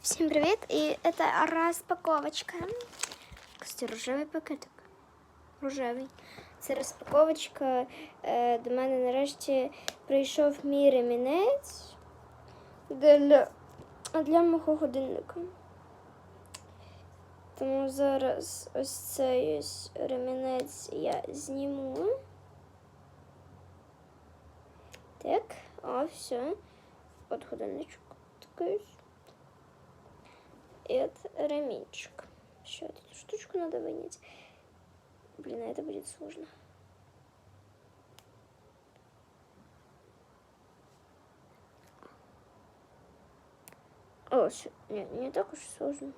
Всем привет! И это распаковочка. Кстати, рожевий пакетик. Рожевий. Це розпаковочка. Е, до мене нарешті прийшов мій ремінець для, для мого годинника. Тому зараз ось цей ось ремінець я зніму. Так, о, все. От годинничок такий. это реминчик. Еще эту штучку надо вынять. Блин, а это будет сложно. О, не, не так уж сложно.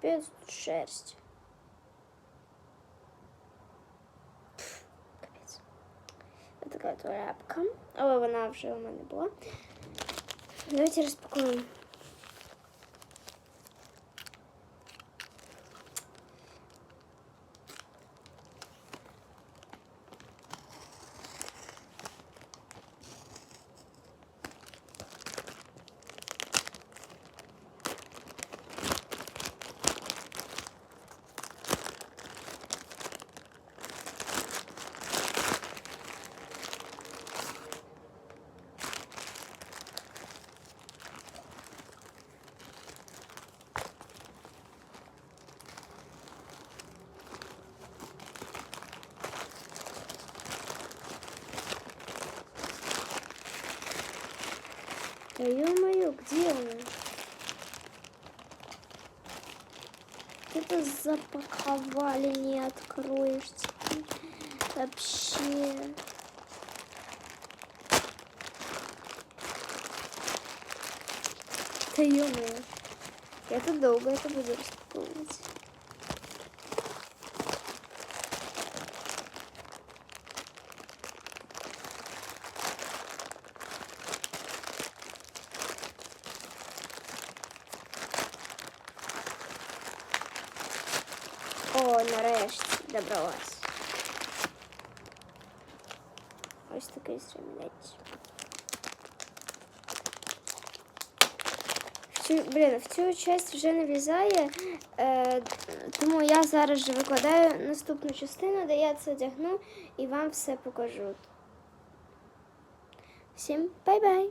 Пец тут шерсть. Пф, Капець. Ось така от лапка. Але вона вже у мене була. Давайте розпакуємо. Да ё-моё, где он? Это запаковали, не откроешь. Вообще. Да ё-моё. Долго это буду распаковывать. О, нарешті добралась. Ось такий цю, блін, в цю часть вже не влізає, е, тому я зараз же викладаю наступну частину, де я це одягну і вам все покажу. Всім бай-бай!